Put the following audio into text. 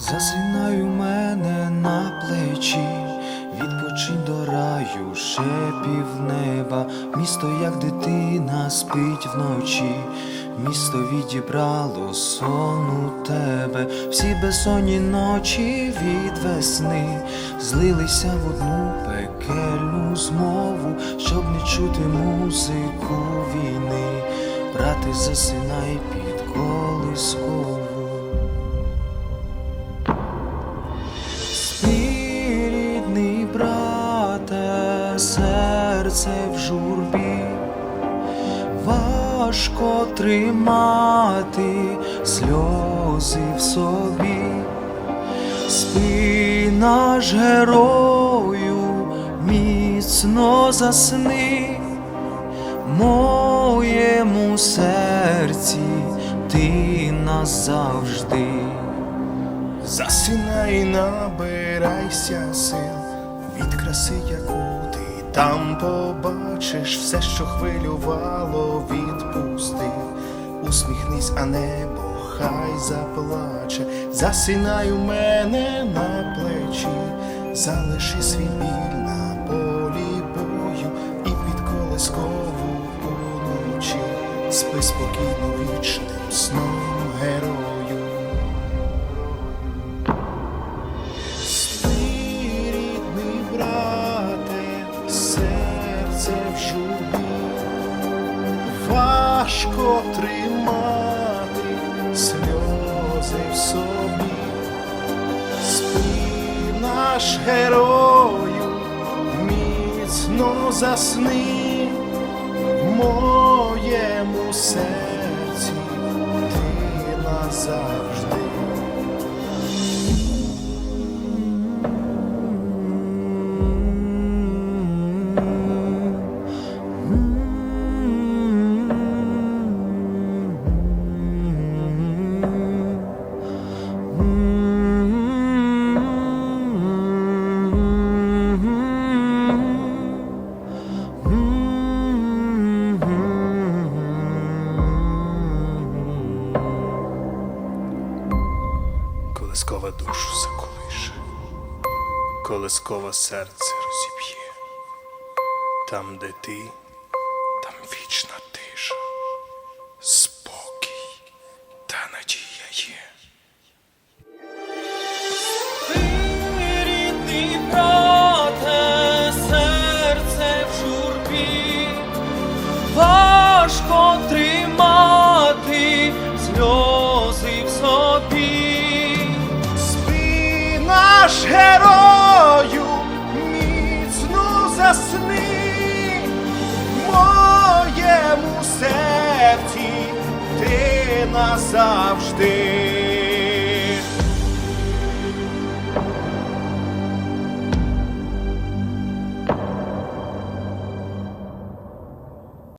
Засинай у мене на плечі, відпочинь до раю ще пів неба, місто, як дитина, спить вночі, місто відібрало сон у тебе, всі безсонні ночі від весни злилися в одну пекельну змову, щоб не чути музику війни, брати, засинай під колиску. Серце в журбі, важко тримати сльози в собі, спи наш герою, міцно засни, моєму серці ти назавжди. Засинай, набирайся сил. Від краси, яку ти там побачиш, все, що хвилювало, відпусти. Усміхнись, а небо хай заплаче. Засинай у мене на плечі, залиши свій біль на полі бою і під колискову уночі. Спи спокійно вічним сном герою. Важко тримати сльози в собі, спи, наш герою, міцно засни в моєму серці, ти назавжди. Колискова душу заколише, колискова серце розіб'є. Там, де ти, герою, міцно засни, моєму серці ти назавжди.